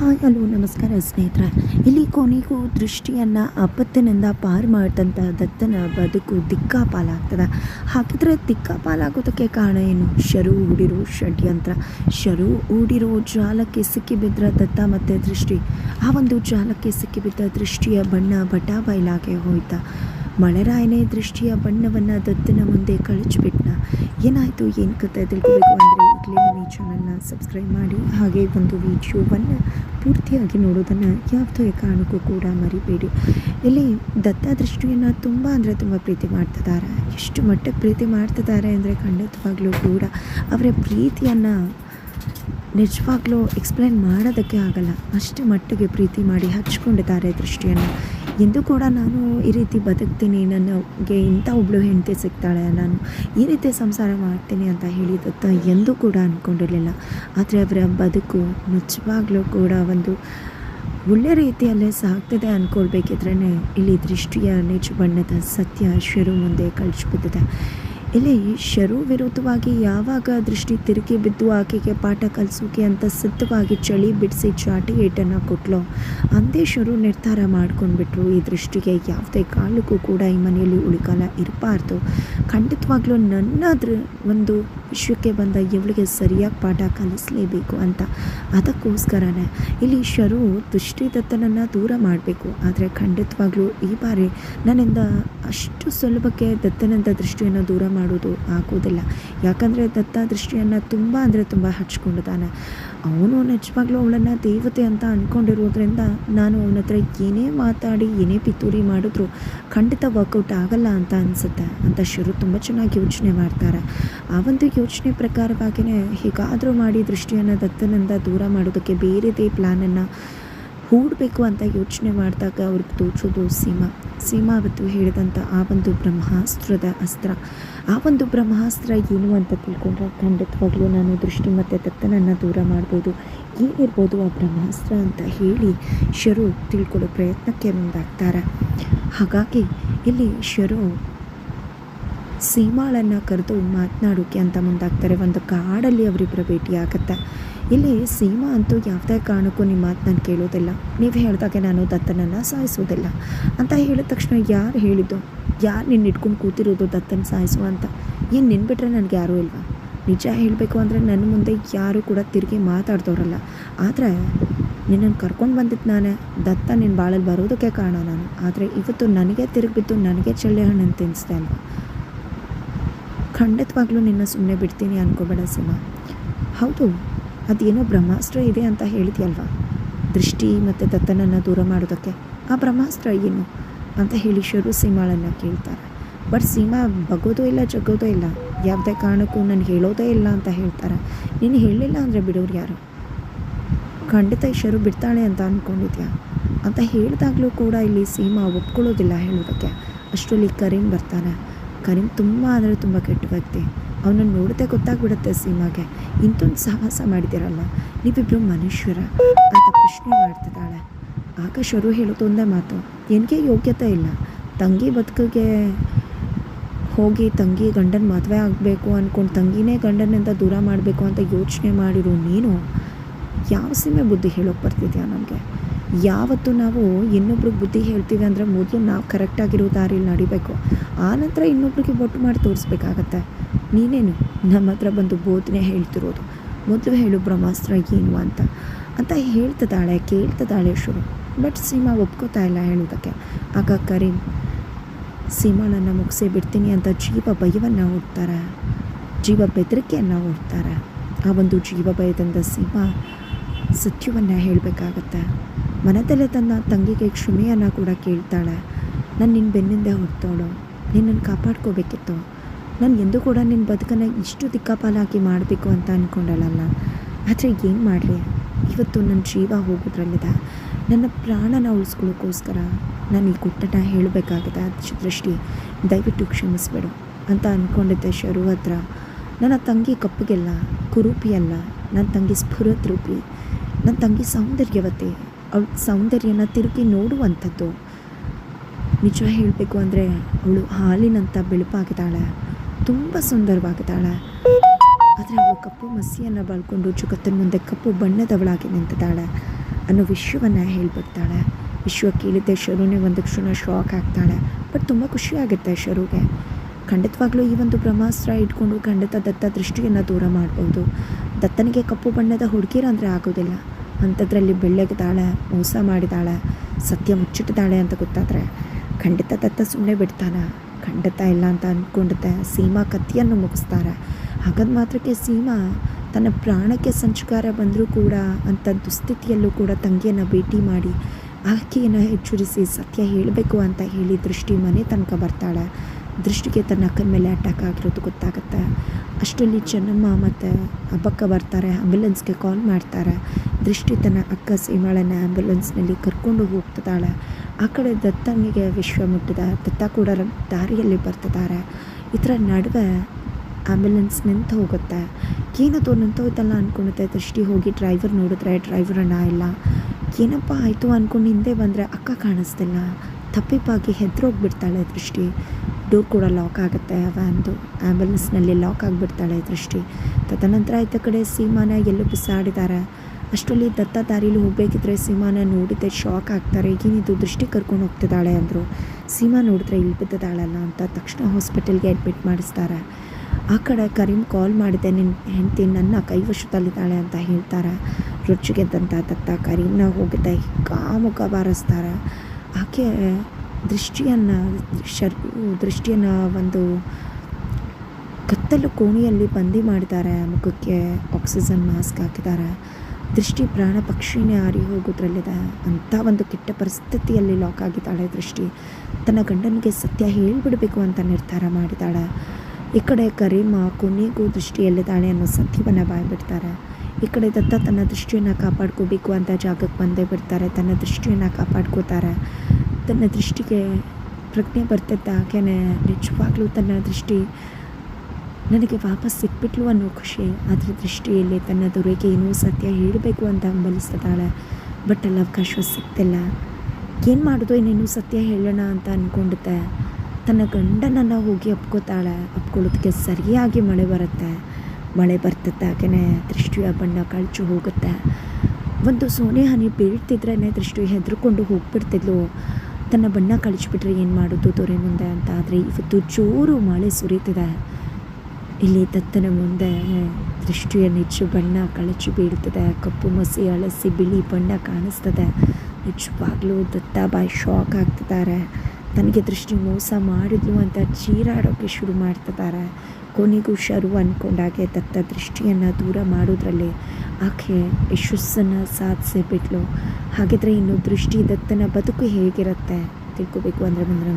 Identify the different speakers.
Speaker 1: Hi, hello, ನಮಸ್ಕಾರ ಸ್ನೇಹಿತರ. ಇಲ್ಲಿ ಕೊನೆಗೂ ದೃಷ್ಟಿಯನ್ನು ಅಪತ್ತಿನಿಂದ ಪಾರು ಮಾಡಿದಂಥ ದತ್ತನ ಬದುಕು ದಿಕ್ಕಾಪಾಲಾಗ್ತದೆ. ಹಾಗಿದ್ರೆ ದಿಕ್ಕಾಪಾಲಾಗೋದಕ್ಕೆ ಕಾರಣ ಏನು? ಶರು ಹೂಡಿರೋ ಷಡ್ಯಂತ್ರ. ಶರು ಹೂಡಿರೋ ಜಾಲಕ್ಕೆ ಸಿಕ್ಕಿಬಿದ್ದ ದತ್ತ ಮತ್ತು ದೃಷ್ಟಿ. ಆ ಒಂದು ಜಾಲಕ್ಕೆ ಸಿಕ್ಕಿಬಿದ್ದ ದೃಷ್ಟಿಯ ಬಣ್ಣ ಬಟಾ ಬಯಲಾಗೆ ಹೋಯ್ತಾ. ಮಳೆರಾಯನೇ ದೃಷ್ಟಿಯ ಬಣ್ಣವನ್ನು ದತ್ತನ ಮುಂದೆ ಕಳಿಸ್ಬಿಟ್ನ ಏನಾಯಿತು, ಏನು ಕತೆ ತಿಳ್ಕೊಬೇಕು ಅಂದರೆ ಈಗಲೇ ನಮ್ಮ ಈ ಚಾನಲ್ನ ಸಬ್ಸ್ಕ್ರೈಬ್ ಮಾಡಿ. ಹಾಗೆ ಒಂದು ವಿಡಿಯೋವನ್ನು ಪೂರ್ತಿಯಾಗಿ ನೋಡೋದನ್ನು ಯಾವುದೇ ಕಾರಣಕ್ಕೂ ಕೂಡ ಮರಿಬೇಡಿ. ಇಲ್ಲಿ ದತ್ತ ದೃಷ್ಟಿಯನ್ನು ತುಂಬ ಅಂದರೆ ತುಂಬ ಪ್ರೀತಿ ಮಾಡ್ತಿದ್ದಾರೆ. ಎಷ್ಟು ಮಟ್ಟಕ್ಕೆ ಪ್ರೀತಿ ಮಾಡ್ತಿದ್ದಾರೆ ಅಂದರೆ ಖಂಡಿತವಾಗ್ಲೂ ಕೂಡ ಅವರ ಪ್ರೀತಿಯನ್ನು ನಿಜವಾಗ್ಲೂ ಎಕ್ಸ್ಪ್ಲೇನ್ ಮಾಡೋದಕ್ಕೆ ಆಗಲ್ಲ. ಅಷ್ಟು ಮಟ್ಟಿಗೆ ಪ್ರೀತಿ ಮಾಡಿ ಹಚ್ಕೊಂಡಿದ್ದಾರೆ ದೃಷ್ಟಿಯನ್ನು. ಎಂದು ಕೂಡ ನಾನು ಈ ರೀತಿ ಬದುಕ್ತೀನಿ, ನನಗೆ ಇಂಥ ಒಬ್ಬಳು ಹೆಂಡತಿ ಸಿಗ್ತಾಳೆ, ನಾನು ಈ ರೀತಿ ಸಂಸಾರ ಮಾಡ್ತೀನಿ ಅಂತ ಹೇಳಿದತ್ತ ಎಂದೂ ಕೂಡ ಅಂದ್ಕೊಂಡಿರಲಿಲ್ಲ ಆದರೆ ಅವರ ಬದುಕು ನಿಜವಾಗ್ಲೂ ಕೂಡ ಒಂದು ಒಳ್ಳೆ ರೀತಿಯಲ್ಲೇ ಸಾಗ್ತದೆ ಅಂದ್ಕೊಳ್ಬೇಕಿದ್ರೇ ಇಲ್ಲಿ ದೃಷ್ಟಿಯ ನಿಜ ಬಣ್ಣದ ಸತ್ಯ ಶಿರು ಮುಂದೆ ಕಳಿಸ್ಬಿದ್ದಿದೆ ಇಲ್ಲಿ ಶರು ವಿರುದ್ಧವಾಗಿ ಯಾವಾಗ ದೃಷ್ಟಿ ತಿರುಗಿ ಬಿದ್ದು ಆಕೆಗೆ ಪಾಠ ಕಲಿಸೋಕೆ ಅಂತ ಸಿದ್ಧವಾಗಿ ಚಳಿ ಬಿಡಿಸಿ ಚಾಟಿ ಏಟನ್ನು ಕೊಟ್ಲು. ಅಂದೇ ಶರು ನಿರ್ಧಾರ ಮಾಡ್ಕೊಂಡ್ಬಿಟ್ರು. ಈ ದೃಷ್ಟಿಗೆ ಯಾವುದೇ ಕಾಲಕ್ಕೂ ಕೂಡ ಈ ಮನೆಯಲ್ಲಿ ಉಳಿಕಾಲ ಇರಬಾರ್ದು. ಖಂಡಿತವಾಗ್ಲೂ ನನ್ನ ಒಂದು ವಿಷಯಕ್ಕೆ ಬಂದ ಇವಳಿಗೆ ಸರಿಯಾಗಿ ಪಾಠ ಕಲಿಸಲೇಬೇಕು ಅಂತ. ಅದಕ್ಕೋಸ್ಕರನೇ ಇಲ್ಲಿ ಶರು ದೃಷ್ಟಿದತ್ತನನ್ನು ದೂರ ಮಾಡಬೇಕು. ಆದರೆ ಖಂಡಿತವಾಗ್ಲೂ ಈ ಬಾರಿ ನನ್ನಿಂದ ಅಷ್ಟು ಸುಲಭಕ್ಕೆ ದತ್ತನಿಂದ ದೃಷ್ಟಿಯನ್ನು ದೂರ ಮಾಡೋದು ಆಗೋದಿಲ್ಲ ಯಾಕಂದರೆ ದತ್ತ ದೃಷ್ಟಿಯನ್ನು ತುಂಬ ಅಂದರೆ ತುಂಬ ಹಚ್ಕೊಂಡಿದ್ದಾನೆ ಅವನು ನಿಜವಾಗ್ಲೂ ಅವಳನ್ನು ದೇವತೆ ಅಂತ ಅಂದ್ಕೊಂಡಿರೋದ್ರಿಂದ ನಾನು ಅವನ ಹತ್ರ ಏನೇ ಮಾತಾಡಿ, ಏನೇ ಪಿತೂರಿ ಮಾಡಿದ್ರು ಖಂಡಿತ ವರ್ಕೌಟ್ ಆಗಲ್ಲ ಅಂತ ಅನಿಸುತ್ತೆ. ಅಂತ ಶುರು ತುಂಬ ಚೆನ್ನಾಗಿ ಯೋಚನೆ ಮಾಡ್ತಾರೆ. ಆ ಒಂದು ಯೋಚನೆ ಪ್ರಕಾರವಾಗಿಯೇ ಹೇಗಾದರೂ ಮಾಡಿ ದೃಷ್ಟಿಯನ್ನು ದತ್ತನಿಂದ ದೂರ ಮಾಡೋದಕ್ಕೆ ಬೇರೆದೇ ಪ್ಲ್ಯಾನನ್ನು ಹೂಡಬೇಕು ಅಂತ ಯೋಚನೆ ಮಾಡಿದಾಗ ಅವ್ರಿಗೆ ತೋಚೋದು ಸೀಮಾ. ಸೀಮಾ ಅವತ್ತು ಹೇಳಿದಂಥ ಆ ಒಂದು ಬ್ರಹ್ಮಾಸ್ತ್ರದ ಅಸ್ತ್ರ. ಆ ಒಂದು ಬ್ರಹ್ಮಾಸ್ತ್ರ ಏನು ಅಂತ ತಿಳ್ಕೊಂಡ್ರೆ ಖಂಡಿತವಾಗ್ಲೂ ನಾನು ದೃಷ್ಟಿ ಮತ್ತು ದತ್ತನನ್ನು ದೂರ ಮಾಡ್ಬೋದು. ಏನಿರ್ಬೋದು ಆ ಬ್ರಹ್ಮಾಸ್ತ್ರ ಅಂತ ಹೇಳಿ ಶರು ತಿಳ್ಕೊಳ್ಳೋ ಪ್ರಯತ್ನಕ್ಕೆ ಮುಂದಾಗ್ತಾರೆ ಹಾಗಾಗಿ ಇಲ್ಲಿ ಶರು ಸೀಮಾಳನ್ನು ಕರೆದು ಮಾತನಾಡೋಕೆ ಅಂತ ಮುಂದಾಗ್ತಾರೆ. ಒಂದು ಕಾಡಲ್ಲಿ ಅವರಿಬ್ಬರ ಭೇಟಿ ಆಗುತ್ತೆ ಇಲ್ಲಿ ಸೀಮಾ ಅಂತೂ ಯಾವುದೇ ಕಾರಣಕ್ಕೂ ನಿಮ್ಮ ಮಾತು ನಾನು ಕೇಳೋದಿಲ್ಲ. ನೀವು ಹೇಳಿದಾಗೆ ನಾನು ದತ್ತನನ್ನು ಸಾಯಿಸೋದಿಲ್ಲ. ಅಂತ ಹೇಳಿದ ತಕ್ಷಣ ಯಾರು ಹೇಳಿದ್ದು? ಯಾರು ನಿನ್ನ ಇಟ್ಕೊಂಡು ಕೂತಿರೋದು ದತ್ತನ ಸಾಯಿಸು ಅಂತ? ಏನು ನಿನ್ಬಿಟ್ರೆ ನನಗೆ ಯಾರೂ ಇಲ್ವಾ? ನಿಜ ಹೇಳಬೇಕು ಅಂದರೆ ನನ್ನ ಮುಂದೆ ಯಾರೂ ಕೂಡ ತಿರುಗಿ ಮಾತಾಡ್ದವ್ರಲ್ಲ. ಆದರೆ ನಿನ್ನನ್ನು ಕರ್ಕೊಂಡು ಬಂದಿದ್ದು ನಾನೇ ದತ್ತ ನಿನ್ನ ಬಾಳಲ್ಲಿ ಬರೋದಕ್ಕೆ ಕಾರಣ ನಾನು. ಆದರೆ ಇವತ್ತು ನನಗೆ ತಿರುಗಿಬಿದ್ದು ನನಗೆ ಚಳ್ಳೆ ಹಣ್ಣನ್ನು ತಿನ್ನಿಸ್ದೆ ಅಲ್ವಾ? ಖಂಡಿತವಾಗ್ಲೂ ನಿನ್ನ ಸುಮ್ಮನೆ ಬಿಡ್ತೀನಿ ಅನ್ಕೋಬೇಡ ಸಿಮಾ. ಹೌದು ಅದೇನೋ ಬ್ರಹ್ಮಾಸ್ತ್ರ ಇದೆ ಅಂತ ಹೇಳಿದೆಯಲ್ವಾ? ದೃಷ್ಟಿ ಮತ್ತು ದತ್ತನನ್ನು ದೂರ ಮಾಡೋದಕ್ಕೆ ಆ ಬ್ರಹ್ಮಾಸ್ತ್ರ ಏನು ಅಂತ ಹೇಳಿ ಶರು ಸೀಮಾಳನ್ನು ಕೇಳ್ತಾರೆ. ಬಟ್ ಸೀಮಾ ಬಗೋದೂ ಇಲ್ಲ ಜಗ್ಗೋದೂ ಇಲ್ಲ, ಯಾವುದೇ ಕಾರಣಕ್ಕೂ ನಾನು ಹೇಳೋದೇ ಇಲ್ಲ ಅಂತ ಹೇಳ್ತಾರೆ. ನೀನು ಹೇಳಲಿಲ್ಲ ಅಂದರೆ ಬಿಡೋರು ಯಾರು? ಖಂಡಿತ ಈ ಶರು ಬಿಡ್ತಾಳೆ ಅಂತ ಅಂದ್ಕೊಂಡಿದ್ಯಾ ಅಂತ ಹೇಳಿದಾಗಲೂ ಕೂಡ ಇಲ್ಲಿ ಸೀಮಾ ಒಪ್ಕೊಳ್ಳೋದಿಲ್ಲ ಹೇಳೋದಕ್ಕೆ. ಅಷ್ಟರಲ್ಲಿ ಕರೀಮ್ ಬರ್ತಾನೆ. ಕರೀಮ್ ತುಂಬ ಅಂದರೆ ತುಂಬ ಕೆಟ್ಟ ವ್ಯಕ್ತಿ. ಅವನನ್ನು ನೋಡಿದೆ ಗೊತ್ತಾಗ್ಬಿಡುತ್ತೆ ಸೀಮಾಗೆ. ಇಂಥೊಂದು ಸಾಹಸ ಮಾಡಿದ್ದೀರಲ್ಲ ನೀವಿಬ್ಬರು ಮನುಷ್ಯರ ಅಂತ ಪ್ರಶ್ನೆ ಮಾಡ್ತಿದ್ದಾಳೆ. ಆಗ ಶರು ಹೇಳೋದು ಒಂದೇ ಮಾತು. ಏನಕ್ಕೆ ಯೋಗ್ಯತೆ ಇಲ್ಲ. ತಂಗಿ ಬದುಕಿಗೆ ಹೋಗಿ ತಂಗಿ ಗಂಡನ ಮದುವೆ ಆಗಬೇಕು ಅಂದ್ಕೊಂಡು ತಂಗಿನೇ ಗಂಡನಿಂದ ದೂರ ಮಾಡಬೇಕು ಅಂತ ಯೋಚನೆ ಮಾಡಿರೋ ನೀನು, ಯಾವ ಸೀಮೆ ಬುದ್ಧಿ ಹೇಳೋಕೆ ಬರ್ತಿದ್ಯಾ ನಮಗೆ? ಯಾವತ್ತು ನಾವು ಇನ್ನೊಬ್ರಿಗೆ ಬುದ್ಧಿ ಹೇಳ್ತೀವಿ ಅಂದರೆ ಮೊದಲು ನಾವು ಕರೆಕ್ಟಾಗಿರೋ ದಾರಿಲಿ ನಡಿಬೇಕು. ಆನಂತರ ಇನ್ನೊಬ್ರಿಗೆ ಬೊಟ್ಟು ಮಾಡಿ ತೋರಿಸ್ಬೇಕಾಗತ್ತೆ. ನೀನೇನು? ನಮ್ಮ ಹತ್ರ ಬಂದು ಬೋಧನೆ ಹೇಳ್ತಿರೋದು. ಮೊದಲು ಹೇಳು ಬ್ರಹ್ಮಾಸ್ತ್ರ ಏನು ಅಂತ. ಅಂತ ಹೇಳ್ತದಾಳೆ ಕೇಳ್ತದಾಳೆ ಶುರು ಬಟ್ ಸೀಮಾ ಒಪ್ಕೋತಾ ಇಲ್ಲ ಹೇಳೋದಕ್ಕೆ. ಆಗ ಕರೀಂ ನನ್ನ ಮುಗಿಸಿ ಬಿಡ್ತೀನಿ ಅಂತ ಜೀವ ಭಯವನ್ನು ಹುಡ್ತಾರೆ ಜೀವ ಬೆದರಿಕೆಯನ್ನು ಹುಡ್ತಾರೆ ಆ ಒಂದು ಜೀವ ಭಯದಿಂದ ಸೀಮಾ ಸತ್ಯವನ್ನು ಹೇಳಬೇಕಾಗತ್ತೆ. ಮನದಲ್ಲೇ ತನ್ನ ತಂಗಿಗೆ ಕ್ಷಮೆಯನ್ನು ಕೂಡ ಕೇಳ್ತಾಳೆ. ನಾನು ನಿನ್ನ ಬೆನ್ನಿಂದೆ ಹೊರ್ತವಳು ನಿನ್ನನ್ನು ಕಾಪಾಡ್ಕೋಬೇಕಿತ್ತು. ನಾನು ಎಂದೂ ಕೂಡ ನಿನ್ನ ಬದುಕನ್ನು ಇಷ್ಟು ದಿಕ್ಕಾಪಾಲಾಗಿ ಮಾಡಬೇಕು ಅಂತ ಅಂದ್ಕೊಂಡಳಲ್ಲ ಆದರೆ ಏನು ಮಾಡಲಿ? ಇವತ್ತು ನನ್ನ ಜೀವ ಹೋಗೋದ್ರಲ್ಲಿದೆ. ನನ್ನ ಪ್ರಾಣನ ಉಳಿಸ್ಕೊಳ್ಳೋಕ್ಕೋಸ್ಕರ ನಾನು ಈ ಗುಟ್ಟನ ಹೇಳಬೇಕಾಗಿದೆ. ದೃಷ್ಟಿ ದಯವಿಟ್ಟು ಕ್ಷಮಿಸ್ಬೇಡು ಅಂತ ಅಂದ್ಕೊಂಡಿದ್ದೆ ಶರು ಹತ್ರ. ನನ್ನ ತಂಗಿ ಕಪ್ಪಗೆಲ್ಲ, ಕುರೂಪಿಯಲ್ಲ ನನ್ನ ತಂಗಿ ಸ್ಫುರತ್ ರೂಪಿ ನನ್ನ ತಂಗಿ ಸೌಂದರ್ಯವತಿ, ಅವಳ ಸೌಂದರ್ಯನ ತಿರುಗಿ ನೋಡುವಂಥದ್ದು. ನಿಜ ಹೇಳಬೇಕು ಅಂದರೆ ಅವಳು ಹಾಲಿನಂಥ ಬೆಳುಪಾಗಿದ್ದಾಳೆ. ತುಂಬ ಸುಂದರವಾಗಿದ್ದಾಳೆ. ಆದರೆ ಅವಳು ಕಪ್ಪು ಮಸಿಯನ್ನು ಬಳ್ಕೊಂಡು ಜಗತ್ತಿನ ಮುಂದೆ ಕಪ್ಪು ಬಣ್ಣದವಳಾಗಿ ನಿಂತಿದ್ದಾಳೆ. ಅನ್ನೋ ವಿಷಯವನ್ನು ಹೇಳ್ಬಿಡ್ತಾಳೆ. ವಿಶ್ವ ಕೇಳಿದ್ದೆ ಶರುನೇ ಒಂದು ಕ್ಷಣ ಶಾಕ್ ಆಗ್ತಾಳೆ. ಬಟ್ ತುಂಬ ಖುಷಿಯಾಗುತ್ತೆ ಶರುಗೆ ಖಂಡಿತವಾಗ್ಲೂ ಈ ಒಂದು ಬ್ರಹ್ಮಾಸ್ತ್ರ ಇಟ್ಕೊಂಡು ಖಂಡಿತ ದತ್ತ ದೃಷ್ಟಿಯನ್ನು ದೂರ ಮಾಡ್ಬೋದು. ದತ್ತನಿಗೆ ಕಪ್ಪು ಬಣ್ಣದ ಹುಡುಗಿರಂದರೆ ಆಗೋದಿಲ್ಲ. ಅಂಥದ್ರಲ್ಲಿ ಬೆಳ್ಳೆಗಿದ್ದಾಳೆ, ಮೋಸ ಮಾಡಿದಾಳೆ ಸತ್ಯ ಮುಚ್ಚಿಟ್ಟಿದ್ದಾಳೆ ಅಂತ ಗೊತ್ತಾದರೆ ಖಂಡಿತ ದತ್ತ ಸುಮ್ಮನೆ ಬಿಡ್ತಾನ. ಖಂಡಿತ ಇಲ್ಲ ಅಂತ ಅಂದ್ಕೊಂಡಿದ್ದೆ ಸೀಮಾ ಕತ್ತಿಯನ್ನು ಮುಗಿಸ್ತಾರೆ. ಹಾಗಾದ ಮಾತ್ರಕ್ಕೆ ಸೀಮಾ ತನ್ನ ಪ್ರಾಣಕ್ಕೆ ಸಂಚಕಾರ ಬಂದರೂ ಕೂಡ ಅಂಥ ದುಸ್ಥಿತಿಯಲ್ಲೂ ಕೂಡ ತಂಗಿಯನ್ನು ಭೇಟಿ ಮಾಡಿ ಆಕೆಯನ್ನು ಎಚ್ಚರಿಸಿ ಸತ್ಯ ಹೇಳಬೇಕು ಅಂತ ಹೇಳಿ ದೃಷ್ಟಿ ಮನೆ ತನಕ ಬರ್ತಾಳೆ. ದೃಷ್ಟಿಗೆ ತನ್ನ ಅಕ್ಕನ ಮೇಲೆ ಅಟ್ಯಾಕ್ ಆಗಿರೋದು ಗೊತ್ತಾಗುತ್ತೆ. ಅಷ್ಟರಲ್ಲಿ ಚೆನ್ನಮ್ಮ ಮತ್ತು ಹಬ್ಬಕ್ಕ ಬರ್ತಾರೆ ಆ್ಯಂಬುಲೆನ್ಸ್ಗೆ ಕಾಲ್ ಮಾಡ್ತಾರೆ. ದೃಷ್ಟಿ ತನ್ನ ಅಕ್ಕ ಸೀಮಾಳನ್ನು ಆ್ಯಂಬುಲೆನ್ಸ್ನಲ್ಲಿ ಕರ್ಕೊಂಡು ಹೋಗ್ತಿದ್ದಾಳೆ. ಆ ಕಡೆ ದತ್ತನಿಗೆ ವಿಶ್ವ ಮುಟ್ಟಿದ, ದತ್ತ ಕೂಡ ದಾರಿಯಲ್ಲಿ ಬರ್ತಿದ್ದಾರೆ. ಈ ಥರ ನಡುವೆ ಆ್ಯಂಬುಲೆನ್ಸ್ ನಿಂತು ಹೋಗುತ್ತೆ. ಏನದು ನಿಂತೋಯ್ತಲ್ಲ ಅಂದ್ಕೊಳುತ್ತೆ ದೃಷ್ಟಿ ಹೋಗಿ ಡ್ರೈವರ್ ನೋಡಿದ್ರೆ ಡ್ರೈವರ್ ಅಣ್ಣ ಇಲ್ಲ. ಏನಪ್ಪ ಆಯಿತು ಅಂದ್ಕೊಂಡು ಹಿಂದೆ ಬಂದರೆ ಅಕ್ಕ ಕಾಣಿಸ್ತಿಲ್ಲ. ತಪ್ಪಿಪಾಗಿ ಹೆದ್ರೋಗ್ಬಿಡ್ತಾಳೆ ದೃಷ್ಟಿ. ಡೋರ್ ಕೂಡ ಲಾಕ್ ಆಗುತ್ತೆ ವ್ಯಾನ್ದು ಆ್ಯಂಬುಲೆನ್ಸ್ನಲ್ಲಿ ಲಾಕ್ ಆಗಿಬಿಡ್ತಾಳೆ ದೃಷ್ಟಿ. ತದನಂತರ ಆಯ್ತ ಕಡೆ, ಸೀಮಾನ ಎಲ್ಲೂ ಬಿಸಾಡಿದ್ದಾರೆ. ಅಷ್ಟರಲ್ಲಿ ದತ್ತ ದಾರಿಲಿ ಹೋಗಬೇಕಿದ್ರೆ ಸೀಮಾನ ನೋಡಿದ್ರೆ ಶಾಕ್ ಆಗ್ತಾರೆ ಏನಿದು ದೃಷ್ಟಿ ಕರ್ಕೊಂಡು ಹೋಗ್ತಿದ್ದಾಳೆ ಅಂದರು. ಸೀಮಾ ನೋಡಿದ್ರೆ ಇಲ್ಲಿ ಬಿದ್ದಿದ್ದಾಳಲ್ಲ ಅಂತ ತಕ್ಷಣ ಹಾಸ್ಪಿಟಲ್ಗೆ ಅಡ್ಮಿಟ್ ಮಾಡಿಸ್ತಾರೆ. ಆ ಕಡೆ ಕರೀಮ್ ಕಾಲ್ ಮಾಡಿದೆ ನಿನ್ನ ಹೆಂಡತಿ ನನ್ನ ಕೈವಶದಲ್ಲಿದ್ದಾಳೆ ಅಂತ ಹೇಳ್ತಾರೆ. ರುಚಿಗೆದ್ದಂಥ ದತ್ತ ಕರೀಮ್ನ ಹೋಗಿದ್ದೆ ಕಾಮುಖ ಬಾರಿಸ್ತಾರೆ. ಆಕೆ ದೃಷ್ಟಿಯನ್ನು, ಶರ್, ದೃಷ್ಟಿಯನ್ನು ಒಂದು ಕತ್ತಲು ಕೋಣೆಯಲ್ಲಿ ಬಂದಿ ಮಾಡಿದ್ದಾರೆ. ಮುಖಕ್ಕೆ ಆಕ್ಸಿಜನ್ ಮಾಸ್ಕ್ ಹಾಕಿದ್ದಾರೆ. ದೃಷ್ಟಿ ಪ್ರಾಣ ಪಕ್ಷಿನೇ ಹಾರಿ ಹೋಗೋದ್ರಲ್ಲಿದೆ ಅಂಥ ಒಂದು ಕೆಟ್ಟ ಪರಿಸ್ಥಿತಿಯಲ್ಲಿ ಲಾಕ್ ಆಗಿದ್ದಾಳೆ ದೃಷ್ಟಿ. ತನ್ನ ಗಂಡನಿಗೆ ಸತ್ಯ ಹೇಳಿಬಿಡಬೇಕು ಅಂತ ನಿರ್ಧಾರ ಮಾಡಿದ್ದಾಳೆ ಈ ಕಡೆ ಕರೀಮ ಕೊನೆಗೂ ದೃಷ್ಟಿಯಲ್ಲಿದ್ದಾಳೆ ಅನ್ನೋ ಸತ್ಯವನ್ನು ಬಾಯ್ಬಿಡ್ತಾರೆ. ಈ ಕಡೆ ದತ್ತ ತನ್ನ ದೃಷ್ಟಿಯನ್ನು ಕಾಪಾಡ್ಕೋಬೇಕು ಅಂತ ಜಾಗಕ್ಕೆ ಬಂದೇ ಬಿಡ್ತಾರೆ. ತನ್ನ ದೃಷ್ಟಿಯನ್ನು ಕಾಪಾಡ್ಕೋತಾರೆ. ತನ್ನ ದೃಷ್ಟಿಗೆ ಪ್ರಜ್ಞೆ ಬರ್ತಿದ್ದ ಹಾಗೇನೆ ನಿಜವಾಗ್ಲೂ ತನ್ನ ದೃಷ್ಟಿ ನನಗೆ ವಾಪಸ್ ಸಿಕ್ಬಿಟ್ಲು ಅನ್ನೋ ಖುಷಿ. ಅದರ ದೃಷ್ಟಿಯಲ್ಲಿ ತನ್ನ ದೊರೆಗೆ ಏನೋ ಸತ್ಯ ಹೇಳಬೇಕು ಅಂತ ಹಂಬಲಿಸ್ತಿದ್ದಾಳೆ ಬಟ್ ಅಲ್ಲಿ ಅವಕಾಶ ಸಿಗ್ತಿಲ್ಲ. ಏನು ಮಾಡೋದು? ಇನ್ನೇನು ಸತ್ಯ ಹೇಳೋಣ ಅಂತ ಅಂದ್ಕೊಂಡಿದ್ದೆ ತನ್ನ ಗಂಡನನ್ನು ಹೋಗಿ ಅಪ್ಕೋತಾಳೆ. ಅಪ್ಕೊಳ್ಳೋದಕ್ಕೆ ಸರಿಯಾಗಿ ಮಳೆ ಬರುತ್ತೆ. ಮಳೆ ಬರ್ತಿದ್ದಾಗೇ ದೃಷ್ಟಿಯ ಬಣ್ಣ ಕಳಚು ಹೋಗುತ್ತೆ. ಒಂದು ಸೋನೆ ಹನಿ ಬೀಳ್ತಿದ್ರೇ ದೃಷ್ಟಿ ಹೆದರ್ಕೊಂಡು ಹೋಗ್ಬಿಡ್ತಿದ್ಲು. ತನ್ನ ಬಣ್ಣ ಕಳಿಸ್ಬಿಟ್ರೆ ಏನು ಮಾಡೋದು ದೊರೆ ಮುಂದೆ ಅಂತ. ಆದರೆ ಇವತ್ತು ಜೋರು ಮಳೆ ಸುರಿತಿದೆ. ಇಲ್ಲಿ ದತ್ತನ ಮುಂದೆ ದೃಷ್ಟಿಯ ನಿಜ ಬಣ್ಣ ಕಳಚಿ ಬೀಳ್ತದೆ ಕಪ್ಪು ಮಸಿ ಅಳಸಿ ಬಿಳಿ ಬಣ್ಣ ಕಾಣಿಸ್ತದೆ. ನಿಜವಾಗ್ಲೂ ದತ್ತ ಬಾಯಿ ಶಾಕ್ ಆಗ್ತಿದ್ದಾರೆ. ತನಗೆ ದೃಷ್ಟಿ ಮೋಸ ಮಾಡಿದ್ಲು ಅಂತ ಚೀರಾಡೋಕ್ಕೆ ಶುರು ಮಾಡ್ತಿದ್ದಾರೆ. ಕೊನೆಗೂ ಶರು ಅಂದ್ಕೊಂಡಾಗೆ ದತ್ತ ದೃಷ್ಟಿಯನ್ನು ದೂರ ಮಾಡೋದ್ರಲ್ಲಿ ಆಕೆ ಯಶಸ್ಸನ್ನು ಸಾಧಿಸಿ ಬಿಟ್ಲು. ಹಾಗಿದ್ರೆ ಇನ್ನು ದೃಷ್ಟಿ ದತ್ತನ ಬದುಕು ಹೇಗಿರುತ್ತೆ? ತಿಳ್ಕೋಬೇಕು ಅಂದರೆ ಮುಂದೆ